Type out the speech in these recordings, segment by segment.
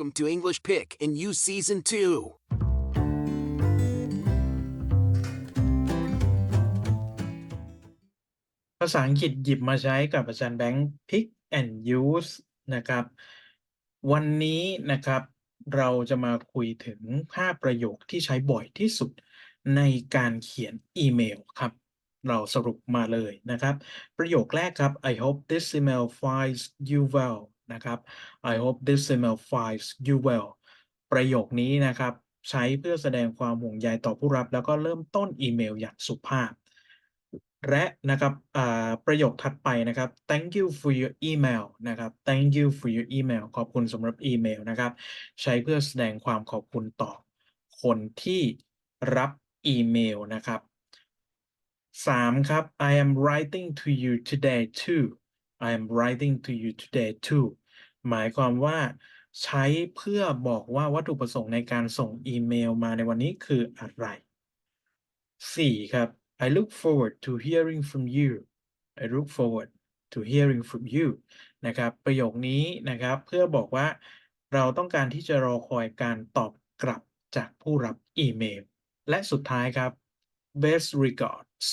Welcome to English Pick in You Season 2. ภาษาอังกฤษหยิบมาใช้กับอาจารย์แบงค์ Pick and Use นะครับ วันนี้นะครับเราจะมาคุยถึง 5 ประโยคที่ใช้บ่อยที่สุดในการเขียนอีเมลครับเราสรุปมาเลยนะครับ ประโยคแรกครับ I hope this email finds you well นะครับ I hope this email finds you well ประโยคนี้นะครับ ใช้เพื่อแสดงความห่วงใยต่อผู้รับ แล้วก็เริ่มต้นอีเมลอย่างสุภาพ และนะครับประโยคถัดไปนะครับ thank you for your email นะครับ thank you for your email ขอบคุณสำหรับอีเมลนะครับ ใช้เพื่อแสดงความขอบคุณต่อ คนที่รับอีเมลนะครับสามครับ I am writing to you today too I am writing to you today too หมายความว่าใช้เพื่อบอกว่าวัตถุประสงค์ในการส่งอีเมลมาในวันนี้คืออะไรสี่ครับ I look forward to hearing from you I look forward to hearing from you นะครับประโยคนี้นะครับเพื่อบอกว่าเราต้องการที่จะรอคอยการตอบกลับจากผู้รับอีเมล และสุดท้ายครับ best regards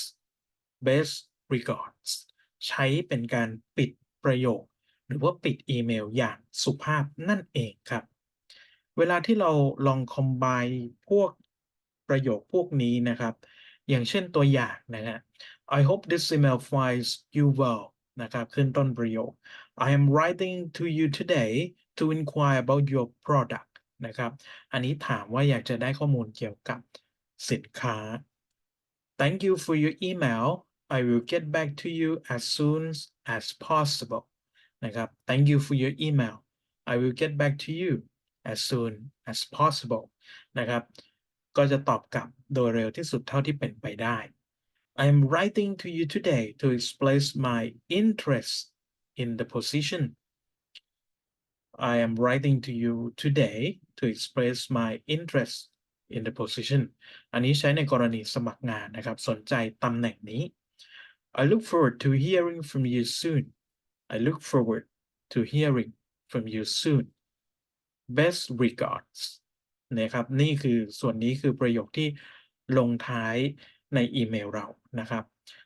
best regards ใช้เป็นการปิดประโยค หรือว่าปิดอีเมลอย่างสุภาพนั่นเองครับ เวลาที่เราลองคอมไบพวกประโยคพวกนี้นะครับ อย่างเช่นตัวอย่างนะฮะ I hope this email finds you well นะครับขึ้นต้นประโยค I am writing to you today to inquire about your product นะครับ อันนี้ถามว่าอยากจะได้ข้อมูลเกี่ยวกับสินค้า Thank you for your email I will get back to you as soon as possible นะครับ Thank you for your email I will get back to you as soon as possible นะครับ ก็จะตอบกลับโดยเร็วที่สุดเท่าที่เป็นไปได้ I am writing to you today to express my interest in the position I am writing to you today to express my interest in the position อันนี้ใช้ในกรณีสมัครงานนะครับ สนใจตำแหน่งนี้ I look forward to hearing from you soon I look forward to hearing from you soon best regards นะครับนี่คือส่วนนี้คือประโยคที่ลงท้ายในอีเมลเรานะครับ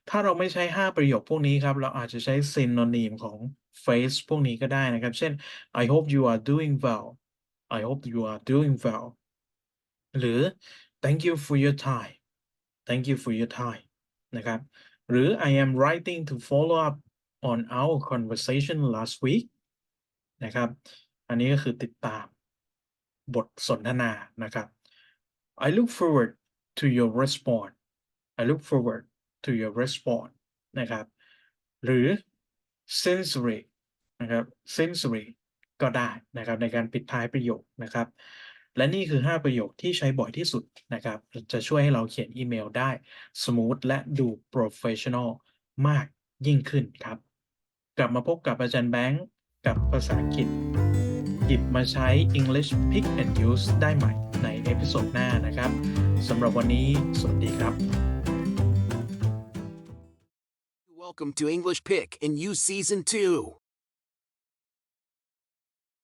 ถ้าเราไม่ใช้ 5 ประโยคพวกนี้ครับ เราอาจจะใช้ synonym ของ phrase พวกนี้ก็ได้นะครับ เช่น I hope you are doing well I hope you are doing well หรือ thank you for your time thank you for your time นะครับ หรือ I am writing to follow up on our conversation last week นะครับ อันนี้ก็คือติดตามบทสนทนานะครับ I look forward to your response I look forward to your response นะครับ หรือ sensory นะครับ sensory ก็ได้นะครับในการปิดท้ายประโยคนะครับ และนี่คือ 5 ประโยคที่ใช้บ่อยที่สุดนะครับ จะช่วยให้เราเขียนอีเมลได้ smooth และดู professional มากยิ่งขึ้นครับ กลับมาพบกับอาจารย์แบงค์กับภาษาอังกฤษ หยิบมาใช้ English Pick and Use ได้ใหม่ในเอพิโซดหน้านะครับสำหรับวันนี้ สวัสดีครับ Welcome to English Pick and Use Season 2.